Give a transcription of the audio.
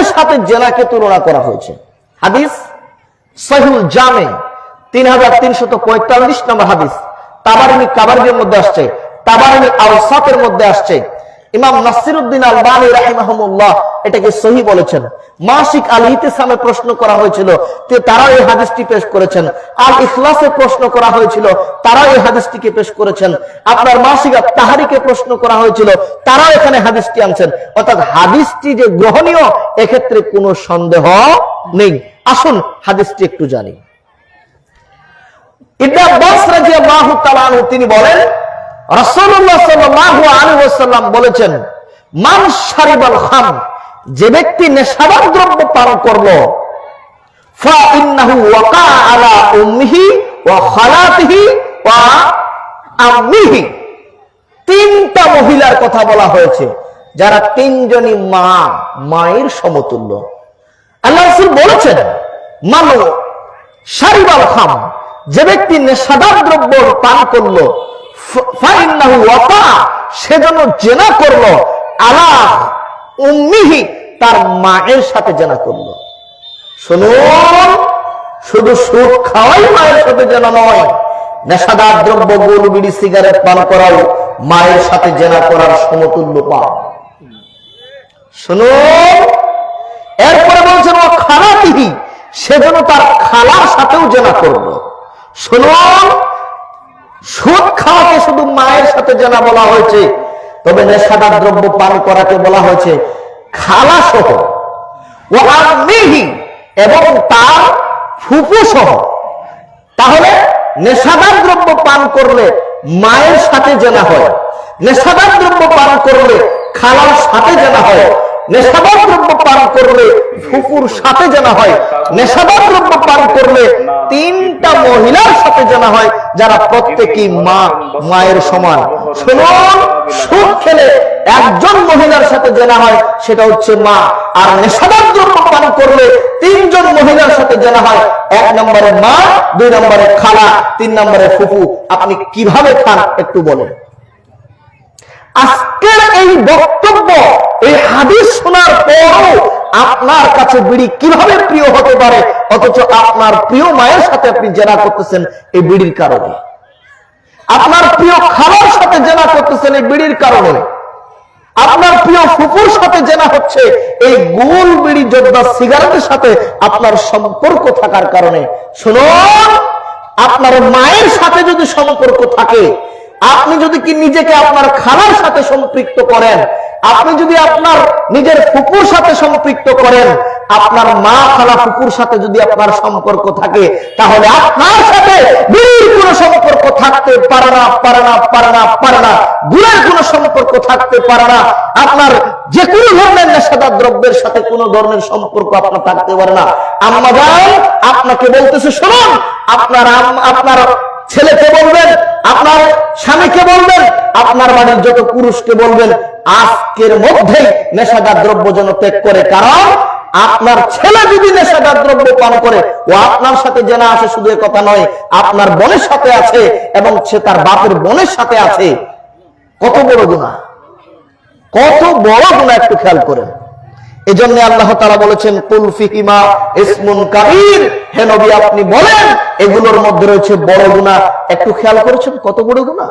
মায়ের সাথে জেলাকে তুলনা করা হয়েছে। হাদিস সহিউল জামে, তিন হাজার তিনশত পঁয়তাল্লিশ নম্বর হাদিস। তাবারিনী কাবারিনের মধ্যে আসছে তাবারিনী আলসাতের মধ্যে আসছে ইমাম নাসিরুদ্দিন আলবানী রাহিমাহমুল্লাহ এটাকে সহি বলেছেন। মাসিক আল ইতিসামে প্রশ্ন করা হয়েছিল তারা এই হাদিসটি পেশ করেছেন। আল ইখলাসে প্রশ্ন করা হয়েছিল তারা এই হাদিসটিকে পেশ করেছেন। আপনার মাসিক তাহারিকে প্রশ্ন করা হয়েছিল তারা এখানে হাদিসটি আনছেন। অর্থাৎ হাদিসটি যে গ্রহণীয়, এক্ষেত্রে কোনো সন্দেহ নেই। আসুন হাদিসটি একটু জানি। ইবনে আব্বাস রাদিয়াল্লাহু তাআলা তিনি বলেন আলাইহি ওয়াসাল্লাম বলেছেন, মান শারিবাল খাম, যে ব্যক্তি নেশাদার দ্রব্য পান করল তিনটা মহিলার কথা বলা হয়েছে, যারা তিনজনই মা, মায়ের সমতুল্য। আল্লাহ বলেছেন, মানো সারিবাল খাম, যে ব্যক্তি নেশাদার দ্রব্য পান করল সে যেন জেনা করল, আলা উম্মিহি, তার মায়ের সাথে জেনা করল। শুনুন, শুধু খাওয়াই মায়ের সাথে জেনা নয়, নেশাদার দ্রব্য বিড়ি, সিগারেট পান করাও মায়ের সাথে জেনা করার সমতুল্য পাপ। শুনুন, এরপরে বলছেন, ও খালাতিহি সেজন্য তার খালার সাথেও জেনা করল। শুনুন সুদ খাওয়াকে শুধু মায়ের সাথে জেনা বলা হয়েছে, তবে নেশাদার দ্রব্য পান করাকে বলা হয়েছে খালা সহ ও আম্মিহি এবং তার ফুফু সহ তাহলে নেশাদার দ্রব্য পান করলে মায়ের সাথে জেনা হয়, নেশাদার দ্রব্য পান করলে খালার সাথে জেনা হয়, নেশাদার দ্রব্য পান করলে ফুপুর সাথে জানা হয়, নেশাদার দ্রব্য পান করলে তিনটা মহিলার জানা হয় যারা প্রত্যেকই মা, মায়ের সমান। শুনুন, সুখ খেলে একজন মহিলার সাথে জানা হয়, সেটা হচ্ছে মা। আর নেশাদার দ্রব্য করলে তিনজন মহিলার সাথে জানা হয়। এক নম্বরে মা, দুই নম্বরে খালা, তিন নম্বরে ফুফু। আপনি কীভাবে খান, একটু বলুন। আজকের এই বক্তব্য, এই হাদিস শোনার পরও আপনার কাছে বিড়ি কীভাবে প্রিয় হতে পারে অথচ আপনার প্রিয় মায়ের সাথে আপনি জেনা করতেছেন এই বিড়ির কারণে। আপনার প্রিয় খাবার সাথে জেনা করতেছেন এই বিড়ির কারণে। আপনার প্রিয় ফুপুর সাথে জেনা হচ্ছে এই গোল বিড়ি যোদ্ধা সিগারেটের সাথে আপনার সম্পর্ক থাকার কারণে। শুনুন, আপনার মায়ের সাথে যদি সম্পর্ক থাকে, আপনি যদি কি নিজেকে আপনার খালার সাথে সম্পৃক্ত করেন, আপনি যদি আপনার নিজের ফুপুর সাথে সম্পৃক্ত করেন আপনার মা খালা ফুপুর সাথে যদি আপনার সম্পর্ক থাকে, তাহলে আপনার সাথে বিড়ির কোনো সম্পর্ক থাকতে পারে না পারে না পারে না পারে না। গুণের কোনো সম্পর্ক থাকতে পারে না। আপনার যে কোনো ধরনের নেশাদার দ্রব্যের সাথে কোনো ধরনের সম্পর্ক আপনার থাকতে পারে না। আম্মা যান, আপনাকে বলতেছে, শুনুন, আপনার আপনার ছেলেকে বলবেন, আপনার স্বামীকে বলবেন, আপনার বাড়ির যত পুরুষকে বলবেন, আজকের মধ্যেই নেশাদার দ্রব্য যেন ত্যাগ করে। কারণ আপনার ছেলে যদি নেশাদার দ্রব্য পান করে, ও আপনার সাথে জেনা আছে শুধু কথা নয়, আপনার বোনের সাথে আছে এবং সে তার বাপের বোনের সাথে আছে, কত বড় গুণা কত বড় গুণা একটু খেয়াল করেন। জন্য আল্লাহ তারা বলেছেন কুলফিহিমা ইসমুন কাবির হে নবী, আপনি বলেন, এগুলোর মধ্যে রয়েছে বড় গুণা একটু খেয়াল করেছেন কত বড় গুণা